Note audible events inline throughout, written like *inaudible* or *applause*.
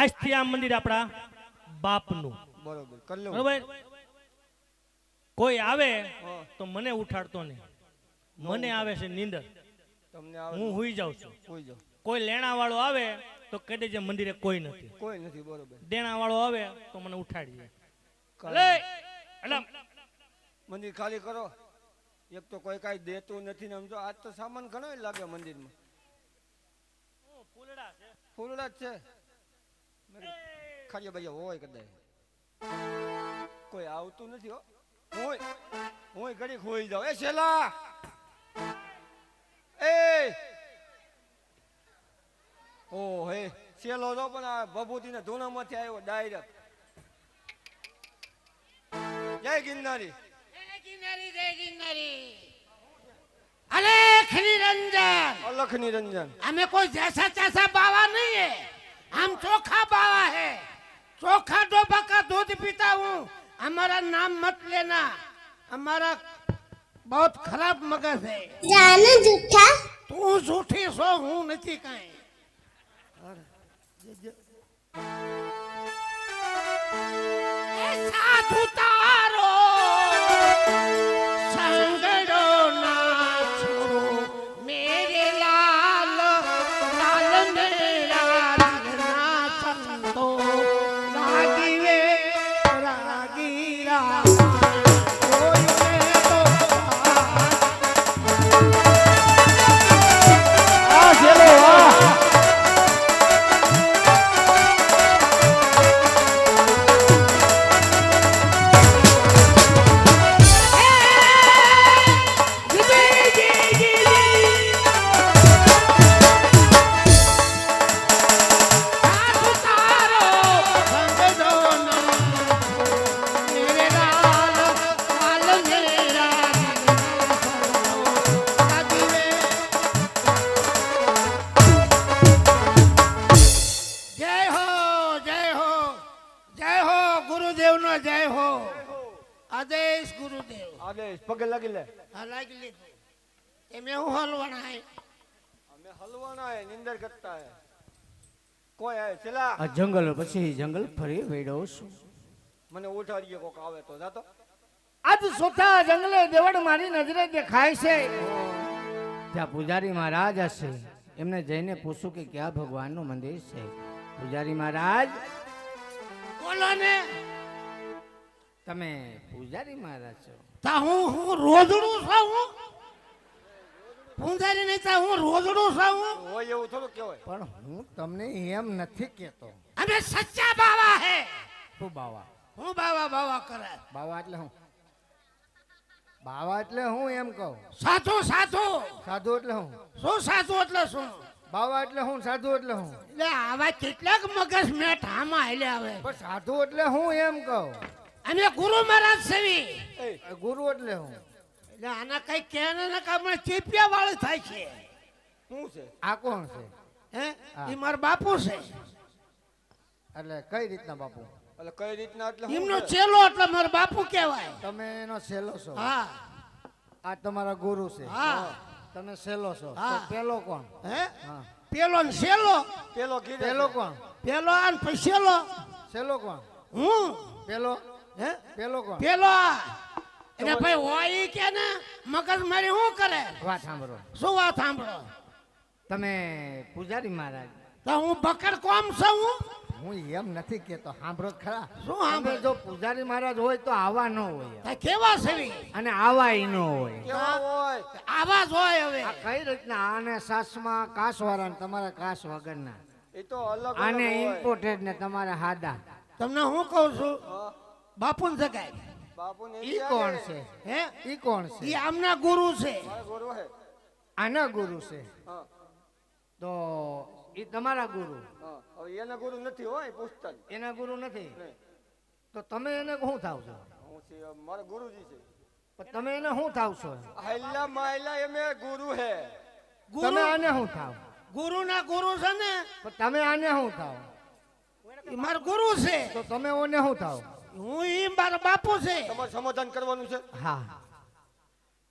આજથી આ મંદિર આપણા બાપનું. બરોબર બરોબર? કોઈ આવે તો મને ઉઠાડતો નહીં. મને આવે છે નીંદર. હું હુઈ જાઉં છું. કોઈ લેણા વાળો આવે તો કહી દેજે મંદિરે કોઈ નથી. કોઈ નથી બરોબર. દેણા વાળો આવે તો મને ઉઠાડી એટલે મંદિર ખાલી કરો. એક તો કોઈ કાઈ દેતું નથી ને સમજો આજ તો સામાન ઘણો લાગે મંદિરમાં. ફૂલડા છે. ફૂલડા જ છે. ખાજો ભાઈ હોય કદાચ કોઈ આવતું નથી હો. હું હું ઘડીક હોઈ જાઉં એ છેલ્લા એ! ઓ હે છેલ્લો જો પણ આ ભભૂતિ ને ધૂણામાંથી આવ્યો ડાયરેક્ટ જય ગિરનારી. અલખ નિરંજન અલખ નિરંજન અમે કોઈ જૈસા તૈસા બાવા નહીં હે. हम चोखा बाबा है चोखा डोबा का दूध पीता हूँ हमारा नाम मत लेना हमारा बहुत खराब मगज है जानो झूठा तू झूठी सो हूँ नहीं कहीं साधुता પગે લાગી લે. હા લાગી એમે હું હલવાના હે? અમે હલવાના હે નિંદર કરતા હે. કોઈ આવે ચલા. આ જંગલ પછી જંગલ ફરી વેડો છું. મને ઉઠાડીએ કોક આવે તો જાતો આજ સોથા જંગલે દેવડ મારી નજરે દેખાય છે. ત્યાં પૂજારી મહારાજ હશે. એમને જઈને પૂછું કે ક્યાં ભગવાનનું મંદિર છે? પૂજારી મહારાજ? બોલો ને. તમે પૂજારી મહારાજ છો? તા હું હું રોજડું છું હું. પૂંજારી નહીં તા હું રોજડું છું હું. હોય એવું થોડું કહેવાય. પણ હું તમને એમ નથી કહેતો. અમે સચ્ચા બાવા હે. શું બાવા? હું બાવા બાવા કરે. બાવા એટલે હું. બાવા એટલે હું એમ કહું. સાધુ સાધુ. સાધુ એટલે હું. શું સાધુ એટલે શું? બાવા એટલે હું સાધુ એટલે હું. એટલે આવા કેટલાક મગજ મેં આમાં હાલે આવે સાધુ એટલે હું એમ કહું. અમે ગુરુ મહારાજ સેવી. ગુરુ એટલે હું. એટલે આના કઈ કહેને ના કામ ચીપિયા વાળું થાય છે. શું છે? આ કોણ છે? હે? હા. એ મારા બાપુ છે. એટલે કઈ રીતના બાપુ? એટલે કઈ રીતના એટલે એમનો ચેલો એટલે મારો બાપુ કહેવાય. તમે એનો સેલો છો? હા. આ તમારા ગુરુ છે. હા. તમે સેલો છો. પેલો કોણ? હે? હા. પેલો ને સેલો પેલો કીધે પેલો કોણ? પેલો આ ને પછી સેલો સેલો કોણ? હું? પેલો? હે? પેલો કોણ? પેલો આ. ભાઈ હોય કે ને મગજ મારી શું કરે? વાત સાંભળો. શું વાત સાંભળો? તમે પૂજારી મહારાજ. તો હું બકર કોમ છું હું? હું એમ નથી કેતો સાંભળો ખરા. શું તમે જો પૂજારી મહારાજ હોય તો આવા ન હોય. કેવા સેવી? અને આવાય ન હોય. આવા જ હોય હવે. આ કઈ રીતના? આને સાસમાં કાસ વાળા ને તમારા કાસ વગરના. એ તો અલગ આને ઇમ્પોર્ટેડ ને તમારા હાદા. તમને હું કહું છું? હા, બાપુને જગાય. બાપુને ઈ કોણ છે? હે? ઈ કોણ ઈ આમના ગુરુ છે. ગુરુ આના ગુરુ છે. હા. તો ઈ તમારા ગુરુ. હા. એના ગુરુ નથી હોય પુસ્તક. એના ગુરુ નથી? તો તમે એને શું થાવ છો? હું મારા ગુરુજી છે. પણ તમે એને શું થાવ છો? હાયલા માયલા એમે ગુરુ હે. તમે આને શું થાવ? ગુરુના ગુરુ છે ને. તમે આને શું થાવ? મારો મારા ગુરુ છે. તો તમે ઓને શું થાવ? હું ઈ મારો બાપુ છે. તમારે સમાધાન કરવાનું છે? હા.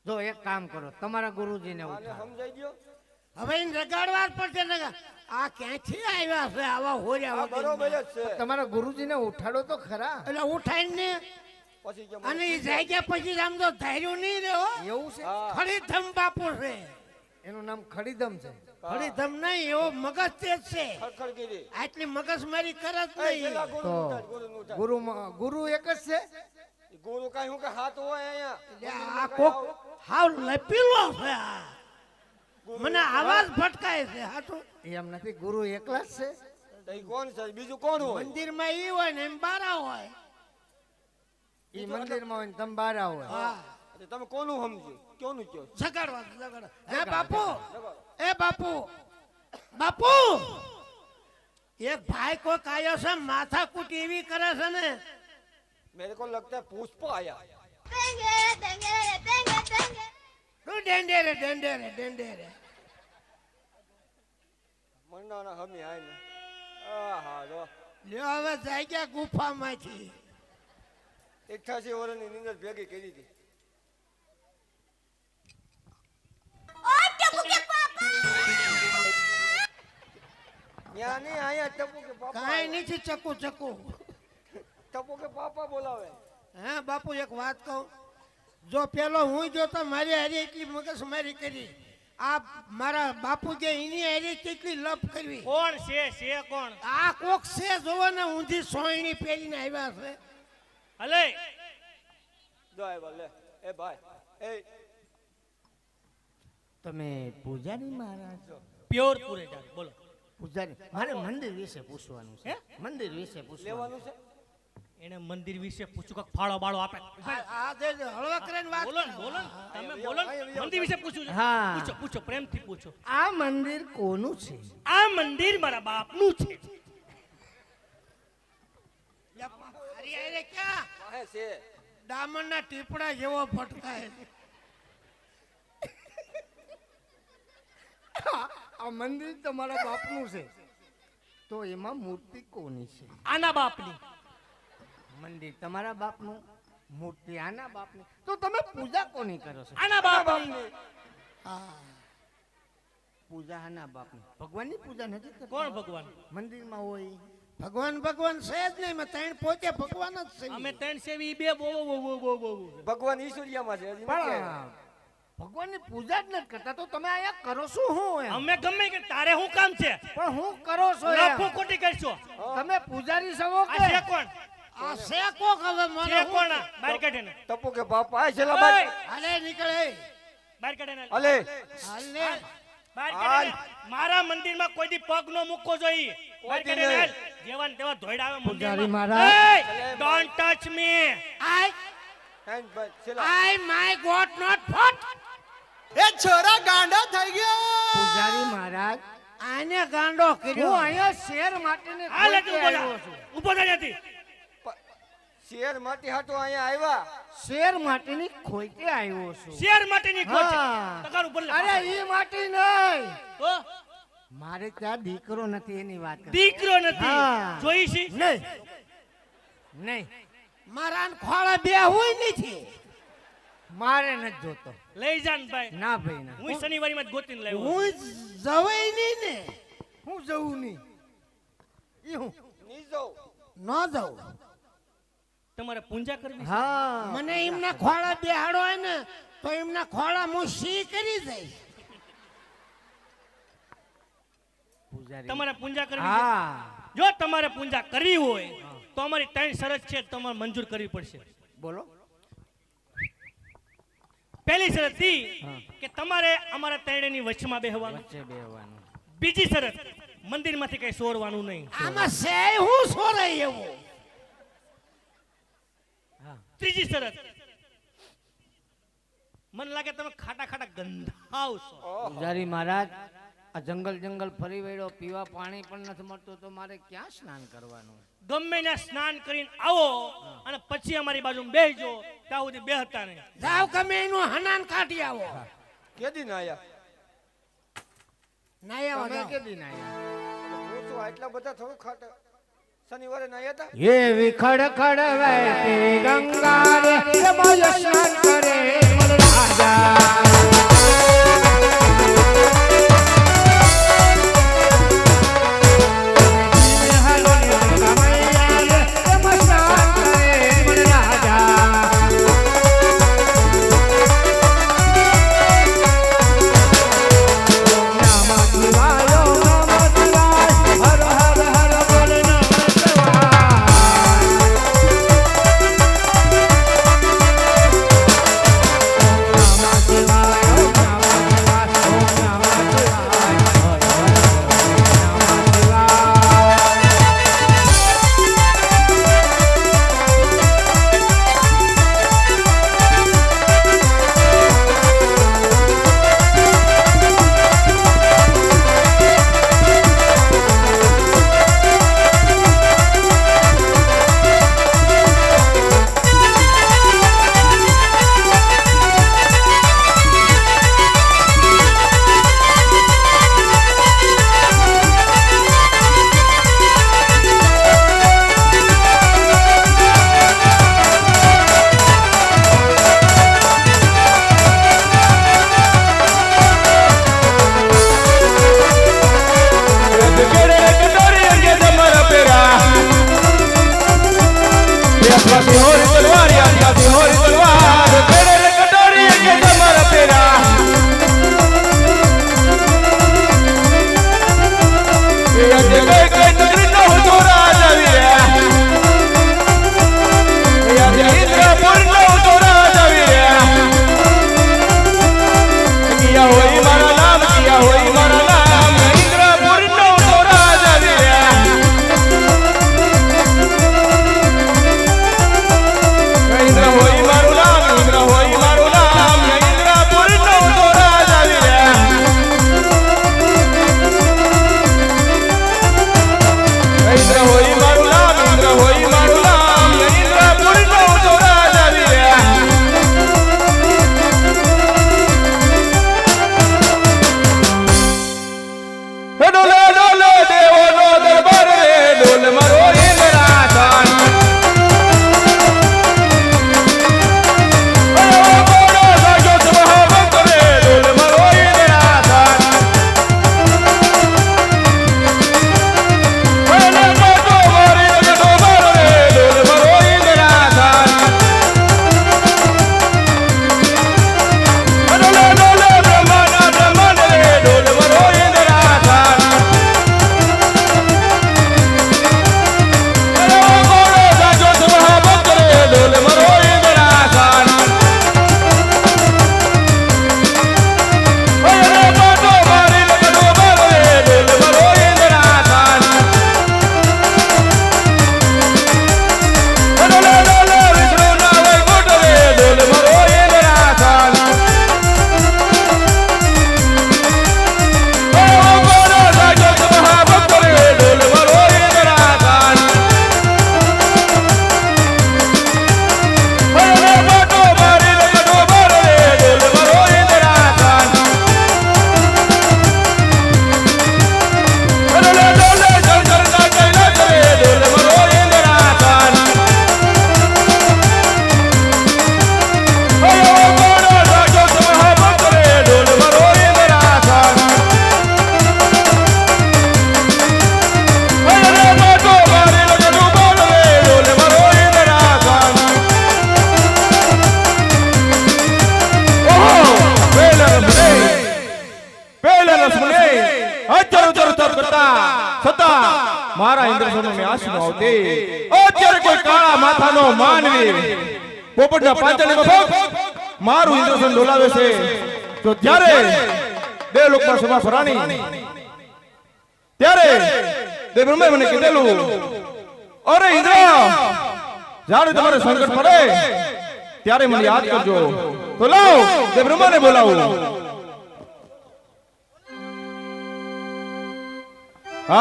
જો એક કામ કરો તમારા ગુરુજીને સમજાઈ ગયો? હવે એને રગાડવા જ પડશે ને આ ક્યાંથી આવ્યા છે આવા હોર્યા બરોબર છે. તમારા ગુરુજીને ઉઠાડો તો ખરા. એટલે ઉઠાઈને પછી કે અને એ જાગ્યા પછી આમ તો ધાર્યું નહીં રહ્યો. એવું છે? ખડીધમ બાપુ છે. એનું નામ ખડીધમ છે. ખડીધમ નહીં એવો મગજ તેજ છે. આટલી મગજ મારી કરે જ નહીં. ગુરુ તો ઉઠાડ, ગુરુનું ઉઠાડ. ગુરુ ગુરુ એક જ છે? ગુરુ કાંઈ હું કે હાથ હોય અહીંયા? આ કોક હાવ લપીલો છે આ. મને આવાજ ભટકાય છે એમ નથી ગુરુ એકલા જ છે? કોણ છે? બીજું કોણ હોય? મંદિરમાં ઈ હોય ને એમ બારા હોય. ઈ મંદિરમાં હોય ને તમે બારા હોય. હા. તમે કોનું સમજો? કોનું કયો જગાડવા જગાડવા હે બાપુ? એ બાપુ બાપુ એક ભાઈ કોક આવ્યો છે માથા કૂટી એવી કરે છે ને મેરે को लगता है पुष्प आया Tengue, tengue, tengue, tengue. તું ડેંડેરે ડેંડેરે ડેંડેરે મરનાના હમી આય ને આહા રો લ્યો હવે જાય ગયા ગુફામાંથી અઠ્યાસી વર્ષની નીંદર ભેગી કરી હતી નહીં અહીંયા ટપુ કે પાપા કાંઈ નથી ચકુ ચકુ. ટપુ કે પાપા બોલાવે? હે બાપુ એક વાત કહું. જો પેલો હું જોતો મારી હારી એટલી મગજ મારી કરી. આ મારા બાપુ જે એની હારી કેટલી લપ કરવી? કોણ છે છે કોણ? આ કોક છે જોવો ને ઊંધી સોયણી પહેરીને આવ્યા છે. હલે. જો આવ્યા લે. એ ભાઈ એ. તમે પૂજારી મહારાજ? પ્યોર પુરેદાર બોલો. પૂજારી. મારે મંદિર વિશે પૂછવાનું છે. મંદિર વિશે પૂછવાનું છે. એને મંદિર વિશે પૂછું કાક ફાળો બાળો આપે. આ- જે દે દે, હળવા કરીને વાત બોલો બોલો તમે બોલો મંદિર વિશે પૂછું છે. હા. પૂછો પૂછો પ્રેમથી પૂછો. આ મંદિર કોનું છે? આ મંદિર મારા બાપનું છે. અરે અરે ક્યાં? વાહે છે. ડામરના ટીપડા જેવો ફટકાય. *laughs* આ મંદિર તમારા બાપનું છે. તો એમાં મૂર્તિ કોની છે? આના બાપની. મંદિર તમારા બાપનું? મૂર્તિ આના બાપની? તો તમે પૂજા કોની કરો છો? આના બાપની. પૂજા આના બાપની. ભગવાનની પૂજા નથી કરતા? કોણ ભગવાન? મંદિરમાં હોય. ભગવાન ભગવાન છે જ નહીં. મેં ત્રણ પોતે ભગવાન જ છે અમે ત્રણ સેવી બે બો બો બો બો બો બો ભગવાન ઈશ્વરિયામાં છે ભગવાનની પૂજા જ નથી કરતા તો તમે અહીંયા કરો શું હું અમે ગમે કે તારે શું કામ છે? પણ હું કરો છો? લફો ખોટી કરશો. તમે પૂજારી છો આ કોણ? આ છે કોક હવે મને? છે કોણ? બહાર કાઢે ને. તપુ કે બાપ આ છે ઓય! બાર હાલે નીકળે. બહાર કાઢે ને. અલે હાલ. બહાર કાઢે મારા મંદિરમાં કોઈ દી પગ નો મૂકવો જોઈએ. બહાર દી કાઢે ને. નહીં. જેવા ને તેવા ધોઈડા આવે પૂજારી મંદિરમાં. મહારાજ. એય! Don't touch me. માય ગોટ નોટ છેલ્લા. આઈ છોરા ગાંડો થઈ ગયો. પૂજારી મહારાજ આને ગાંડો હું અહીંયા શેર માટેને હાલ એટલે ખોટે ઊભો આવ્યો થા. છું. ઊભો થા ત્યાંથી. શેર માટે હાટો અહીંયા આવ્યા? શેર માટેની ખોઈતે આવ્યો છું. શેર માટેની છે. હા. ઉપર લે. અરે ઈ માટી નહીં. તો મારે ત્યાં દીકરો નથી એની વાત દીકરો નથી. જોઈ છી? નહીં. નહીં. મારા ખોળા બે હોય નથી. મારે નથી જોતો. લઈ જાન ભાઈ. ના ભાઈ ના. હું શનિવારી માં ગોતીને લાવ્યો હું જવાય નહીં ને. હું જવું નહીં. ઈ હું. નીચો ન જાઉં. તમારે પૂજા કરવી હા. મને એમના ખોળા બેહાડો હોય ને તો એમના ખોળા હું સી કરી દઈશ. તમારે પૂજા કરવી હા. જો તમારે પૂજા કરવી હોય તો અમારી ત્રણ શરત છે તમારે મંજૂર કરવી પડશે. બોલો. પહેલી શરત ઈ કે તમારે અમારા ત્રણેયની વચમાં બેહવાનું. વચ્ચે બેહવાનું. બીજી શરત મંદિરમાંથી કઈ સોરવાનું નહીં. આમાં સે હું સોરાય એવું. ત્રીજી શરત મને લાગે તમે ખાટા ખાટા ગંધાવશો પૂજારી મહારાજ આ જંગલ જંગલ ફરી વળ્યો પીવા પાણી પણ નથી મળતું તો મારે ક્યાં સ્નાન કરવાનું? ગમે ત્યાં સ્નાન કરીને આવો અને પછી અમારી બાજુ બેસજો. ત્યાં સુધી બેહતા નહીં. જાવ તમે એનું હનાન કાઢી આવો. કેદી ના આયા? ના આયા તમે કેદી ના આયા? પૂછો એટલા બધા થોડું ખાટ. શનિવારે ના આયા હતા એ વિખડ ખડ વહેતી ગંગા રે મજ સ્નાન કરે. રાજા. ઉપરના પાંચણીનો ભોગ મારું ઇન્દ્રસન ડોલાવે છે. તો ત્યારે બે લોકમાં સભા ફરાણી ત્યારે બે બ્રહ્મે મને કીધેલું અરે ઇન્દ્ર જ્યારે તમારે સંકટ પડે. ત્યારે મને યાદ કરજો. તો લાવ બે બ્રહ્માને બોલાવું.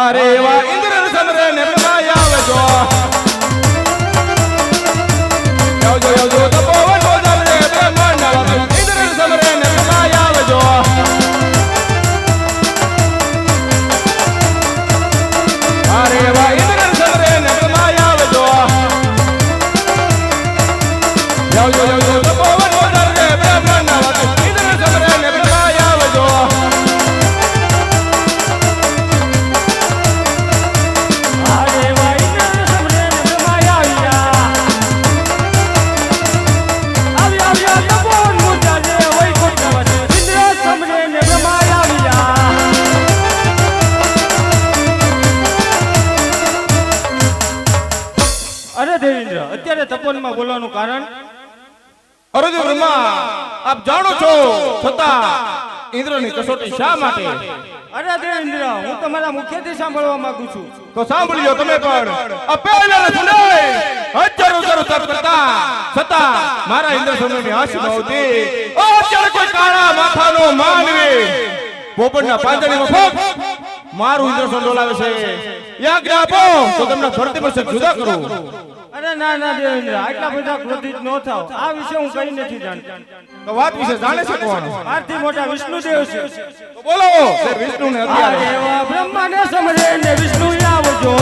અરે વા ઇન્દ્ર ચંદ્ર ને બુલાયા આવજો અત્યારે તપોનમાં બોલવાનું કારણ? અરુજી બ્રહ્મા આપ જાણો છો છતાં ઇન્દ્રની કસોટી શા માટે? અરે દેવેન્દ્ર હું તમારા મુખ્યથી સાંભળવા માંગુ છું. તો સાંભળ્યો તમે પણ. આ પહેલા સુને હજારો હજારો તપ કરતા છતાં મારા ઇન્દ્ર સ્વામીની હાશ નહોતી અત્યારે કોઈ કાળા માથાનો માનવી. પોપડના પાંદડીમાં ફોક. મારું ઇન્દ્ર ડોલાવે છે. યાજ્ઞા આપો. તો તમને ધરતી પર જુદા કરો. અરે ના ના દેવેન્દ્ર આટલા બધા ક્રોધિત ન થાવ આ વિશે હું કઈ નથી જાણતો. તો વાત વિશે જાણે છે કોણ? આરતી મોટા વિષ્ણુદેવ છે. તો બોલો વિષ્ણુ ને અત્યારે દેવા બ્રહ્માને સમરે ને વિષ્ણુ આવજો.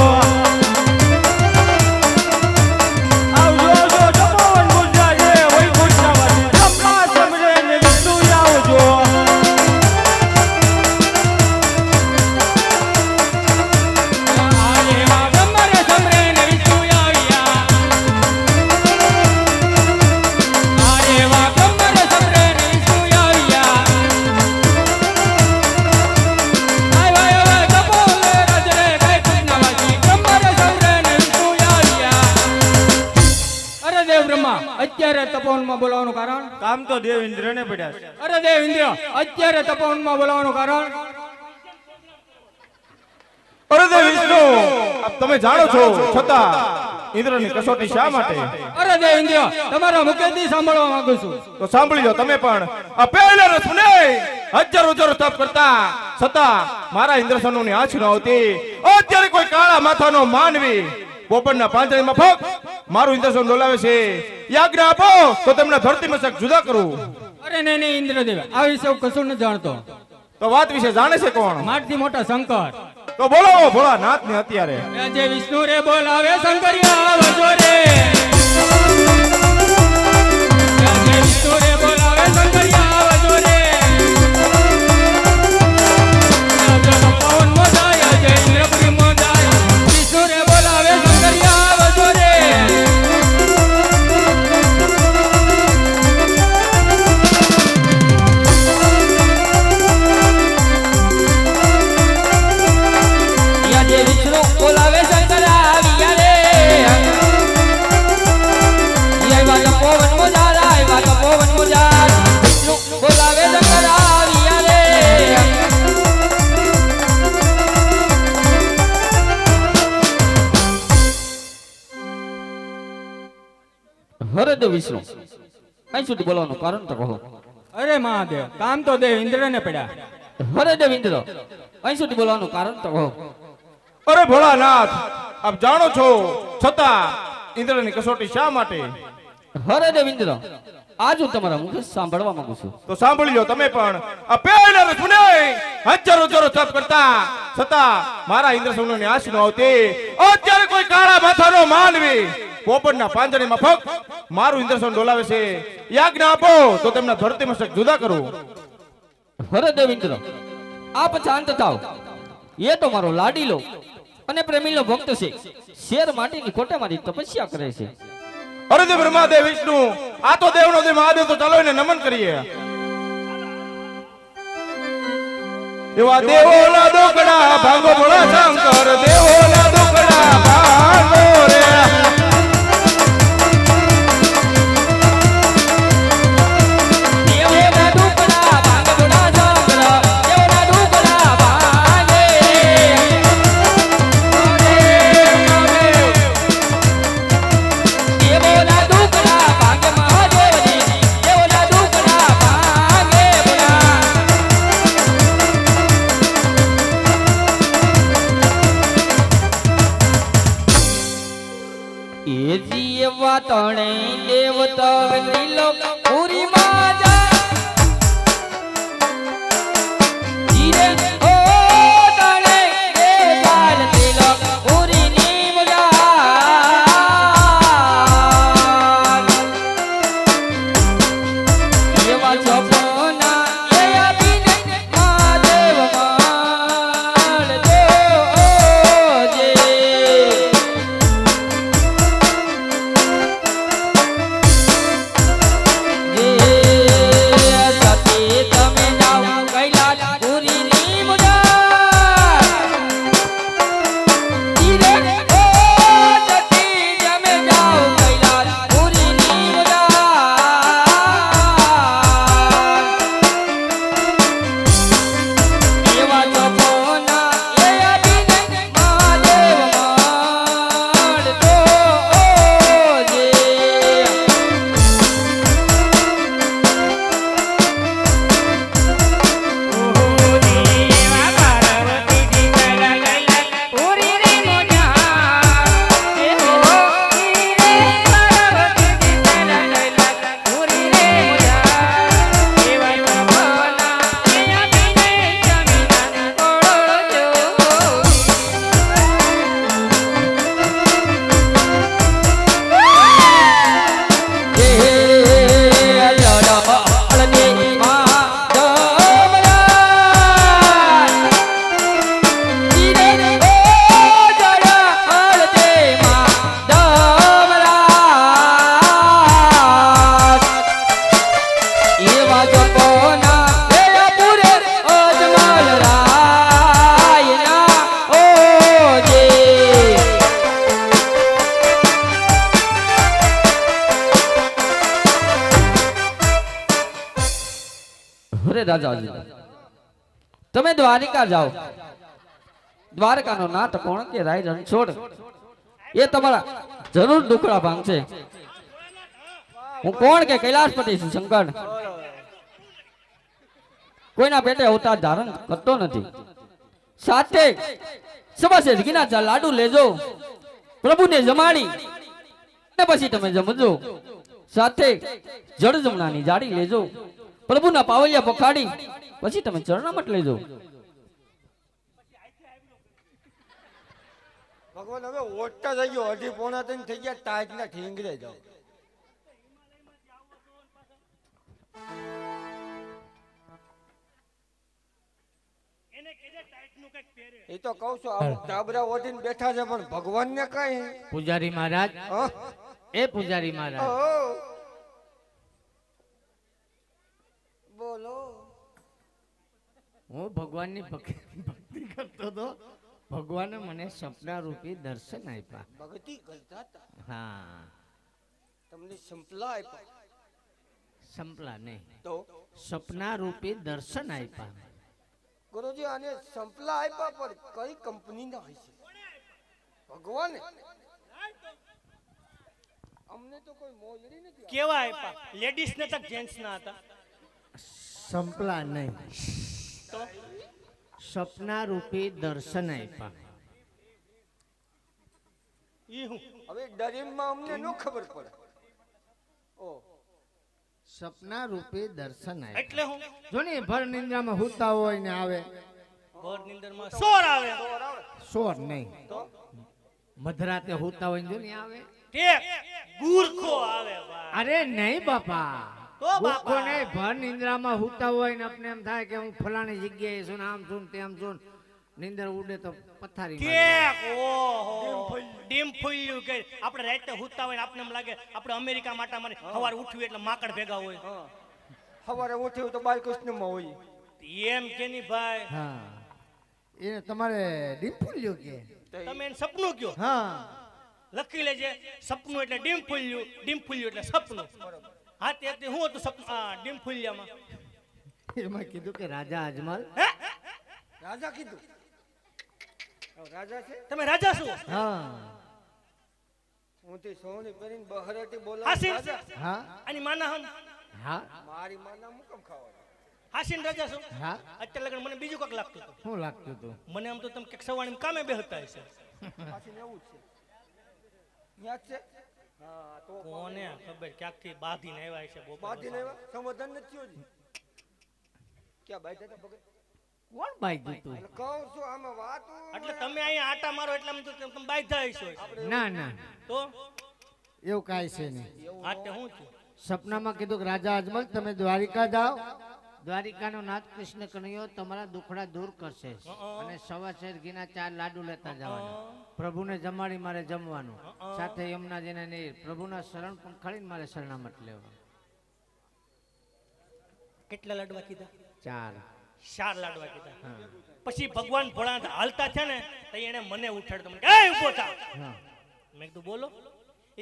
કામ તો દેવ ઇન્દ્રને પડ્યા છે. અરે દેવ ઇન્દ્ર અત્યારે તપોવનમાં બોલાવાનું કારણ? અરે દેવ વિષ્ણુ તમે જાણો છો છતાં ઇન્દ્રની કસોટી શા માટે? અરે દેવ ઇન્દ્ર તમારા મુખેથી સાંભળવા માંગુ છું. તો સાંભળી લો તમે પણ. આ પહેલા રસને હજારો હજારો તપ કરતા છતાં મારા ઇન્દ્રસનુ ની આંચ ન આવતી. અત્યારે કોઈ કાળા માથાનો માનવી ગોપરના પાંચમાં ફક મારું ઇન્દ્રસન ડોલાવે છે. યાજ્ઞા આપો તો તેમના ધરતી મશક જુદા કરું. અરે નહીં નહીં ઇન્દ્રદેવ આ વિશે હું કશું ન જાણતો. તો વાત વિશે જાણે છે કોણ? મારથી મોટા શંકર. તો બોલો ભોળા નાથ ને અત્યારે જે વિષ્ણુ રે બોલાવે શંકરિયા આવજો રે વિષ્ણુ રે બોલાવે શંકરિયા. હરે દેવ વિષ્ણુ. અહીં સુધી બોલવાનું કારણ તો કહો. અરે મહાદેવ કામ તો દેવ ઇન્દ્રને પડ્યા. હરે દેવ ઇન્દ્ર. અહીં સુધી બોલવાનું કારણ તો કહો. અરે ભોળાનાથ આપ જાણો છો છતાં ઇન્દ્રની કસોટી શા માટે? હરે દેવ ઇન્દ્ર. આજ હું તમારા મુખે સાંભળવા માંગુ છું. તો સાંભળી લો તમે પણ. આ પહેલા રસુને હજારો હજારો તપ કરતા છતાં મારા ઇન્દ્રની આશ ન આવતી. અત્યારે કોઈ કાળા માથાનો માનવી પોપટના પાંજણીમાં ફક મારું ઇન્દ્ર ડોલાવે છે. યાજ્ઞા આપો તો તેમના ધરતી મસ્તક જુદા કરો. હરે દેવ ઇન્દ્ર આપ શાંત થાવ. એ તો મારો લાડીલો અને પ્રેમીનો ભક્ત છે. શેર માટીની મારી તપસ્યા કરે છે. અરે બ્રહ્માદેવ વિષ્ણુ, આ તો દેવનો દેવ મહાદેવ તો ચાલો એને નમન કરીએ. એવા દેવોના દોકડા ભાગો ભોળા શંકર, દેવોના દુકડા એવા સપના જાઓ. દ્વારકાનો નાથ કોણ કે રાય રણછોડ એ તમારા જરૂર દુખડા ભાંગશે હું કોણ કે કૈલાસપતિ છું, શંકર? કોઈના પેટે અવતાર ધારણ કરતો નથી. સાથે સવાસે ઘીના લાડુ લેજો. પ્રભુને જમાડી ને પછી તમે જમજો. સાથે જળ જમણાની જાડી લેજો. પ્રભુના પાવલિયા પખાડી, પછી તમે ચરણામટ લેજો. ભગવાન હવે ઓટતા થઈ ગયો. અઢી પોણા ત્રણ થઈ ગયા તાજ ના ઠીંગરે જાઓ. એ તો કઉ છું ટાબરા ઓઢીને બેઠા છે પણ ભગવાન ને કઈ? પૂજારી મહારાજ? એ પૂજારી મહારાજ. બોલો. હું ભગવાનની ભક્તિ ભક્તિ કરતો હતો. ભગવાને મને સપના રૂપી દર્શન આપ્યા. ભક્તિ કરતા હતા? હા. તમને સંપલા આપ્યા? સંપલા નહીં. તો? સપના રૂપી દર્શન આપ્યા. ગુરુજી આને સંપલા આપ્યા પર કઈ કંપની ના હોય છે ભગવાને? અમને તો કોઈ મોજડી નથી કેવા આપ્યા? લેડીઝ ને તક જેન્ટ્સ ના હતા. સંપલા નહીં. તો? સપના રૂપી દર્શન આપ્યા હવે ડરીમાં અમને ન ખબર પડે. ઓ. સપના રૂપી દર્શન આપ્યા એટલે હું? જો ને ભર નિંદ્રામાં હુતા હોય ને આવે. નીંદરમાં સોર આવે. સોર નહીં. મધરાતે હુતા હોય ને જો ને આવે. ઠીક ગુરખો આવે અરે નહીં બાપા. તો બાપા. ગુરખો ભર નિંદ્રામાં હુતા હોય ને આપણે એમ થાય કે હું ફલાણી જગ્યાએ છું ને આમ છું તેમ છું નિંદર ઉડે તો પથારી ઠીક ઓહો. ડીમ ફૂલ્યું. કે આપણે રાતે હુતા હોય આપણે એમ લાગે આપણે અમેરિકા માટા મારી સવારે ઉઠ્યું એટલે માકડ ભેગા હોય. સવારે ઉઠ્યું તો બાલકૃષ્ણમાં હોય. એમ કે ની ભાઈ. હા. એ તમારે ડીમ્પુલ્યો કે? તમે એને સપનું કયો? હા. લખી લેજે. સપનું એટલે ડીમ ફૂલ્યું. ડીમ ફૂલ્યું એટલે સપનું. હા તે તે હું હતું સપનું આ ડીમ ફૂલ્યામાં એમાં કીધું કે રાજા અજમલ. રાજા કીધું. રાજા છે? તમે રાજા છો? હા. હું તે સોની પહેરીને બહરટી હાસી. બોલાવ હા. અને માના હમ? હા. મારી માના મુકમ ખાવા હાસીન રાજા છું? હા. અત્યારે લગન મને બીજું કાંક લાગતું હતું. શું લાગતું હતું? મને આમ તો તમે કંઈક સવાણી કામે બેહતા હશે. પાછી એવું જ છે. યાદ છે? હા કોને ખબર ક્યાંકથી બાંધીને આવ્યા છે બાંધીને આવ્યા? સમાધાન નથી થયું ક્યાં ભાઈ દાદા ભગત કોણ બાઈ દીધું એટલે કહું છું આમાં વાત એટલે તમે અહીંયા આટા મારો એટલે આમ તો તમે બાંધા હશો ના ના. તો? એવું કાઈ છે નહીં. હા હું છું. સપનામાં કીધું કે રાજા અજમલ તમે દ્વારિકા જાઓ. દ્વારિકાનો નાથ કૃષ્ણ કનૈયો તમારા દુખડા દૂર કરશે. અને સવા શેર ઘીના ચાર લાડુ લેતા જવાના. પ્રભુને જમાડી મારે જમવાનું. સાથે યમુનાજીને નહીં પ્રભુના શરણ પણ ખાલી મારે શરણામત લેવા. કેટલા લાડવા કીધા? ચાર. ચાર લાડવા કીધા. પછી ભગવાન ભોળાનાથ હાલતા છે ને તો એને મને ઉઠાડતો મને કે, ઊભો થા. મેં કીધું બોલો.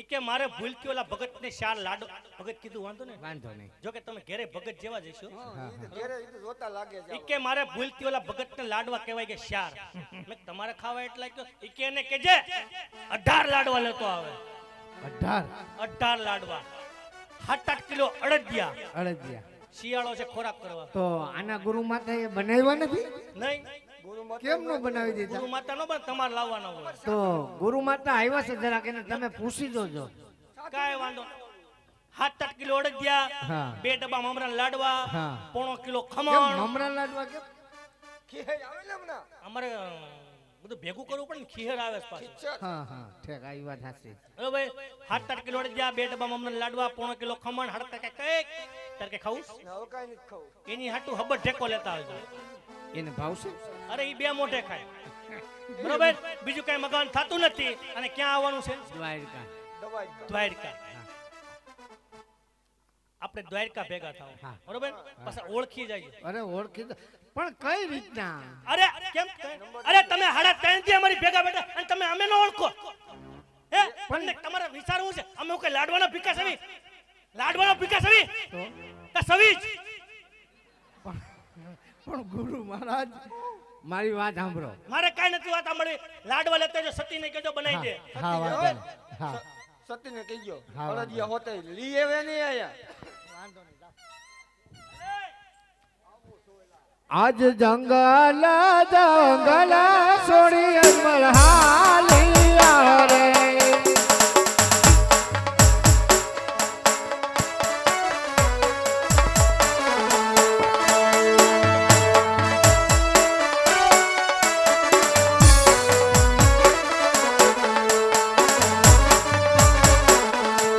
એ કે મારે ભૂલથી ઓલા ભગત ને ચાર લાડો ભગત કીધું વાંધો ને વાંધો નહીં. જો કે તમે ઘરે ભગત જેવા જઈશો ઈ ઘેરે જોતા લાગે છે કે મારે ભૂલથી ઓલા ભગત ને લાડવા કહેવાય કે શાર. મેં તમારે ખાવા એટલા કે ઈ કે એને કેજે અઢાર લાડવા લેતો આવે. અઢાર? અઢાર લાડવા. સાત આઠ કિલો અડદિયા. અડદિયા. શિયાળો છે ખોરાક કરવા. તો આના ગુરુ માતાએ બનાવ્યા નથી? નહીં. કેમ નો બનાવી દીધા? ગુરુ માતા નો પણ તમારે લાવવાના હોય. તો ગુરુ માતા આવ્યા છે જરાક એને તમે પૂછી જોજો. કાંઈ વાંધો. સાત આઠ કિલો અડદિયા બે ડબ્બા મમરા લાડવા પોણો કિલો ખમણ. મમરા લાડવા કેમ? ખીર આવે ને અમારે બધું ભેગું કરવું પડે ને ખીર આવે છે પાછું. હા હા. ઠેક આવી વાત હાચી બરોબર સાત આઠ કિલો અડદિયા બે ડબ્બા મમરા લાડવા પોણો કિલો ખમણ હડતા કે કંઈક તારે કે ખાવું? હવે કાંઈ નથી ખાવું. એની હાટું હબર ઠેકો લેતા આવજો. એને ભાવશે અરે એ બે મોઢે ખાય. બરોબર? બીજું કઈ મગન થતું નથી અને ક્યાં આવવાનું છે? દ્વારકા. દ્વારકા. આપણે દ્વારકા ભેગા થાવ બરોબર? પછી ઓળખી જઈએ. અરે ઓળખી પણ કઈ રીતના? અરે કેમ અરે તમે હાડા ત્રણથી અમારી ભેગા બેઠા અને તમે અમે નો ઓળખો. હે? પણ તમારે વિચારવું છે? અમે કોઈ લાડવાના ભીકા સવી લાડવાના ભીખા સવી તો? સવી પણ ગુરુ મહારાજ મારી વાત સાંભળો. મારે કઈ નથી વાત સાંભળવી. લાડવા લેતા જો સતીને કહેજો બનાવી દે. હા નહીં. હા. સતીને કહીજો. વાંધો હોતે લઈ આવે નહીં આયા. આજ જંગલ જંગલ છોડી હાલિયા રે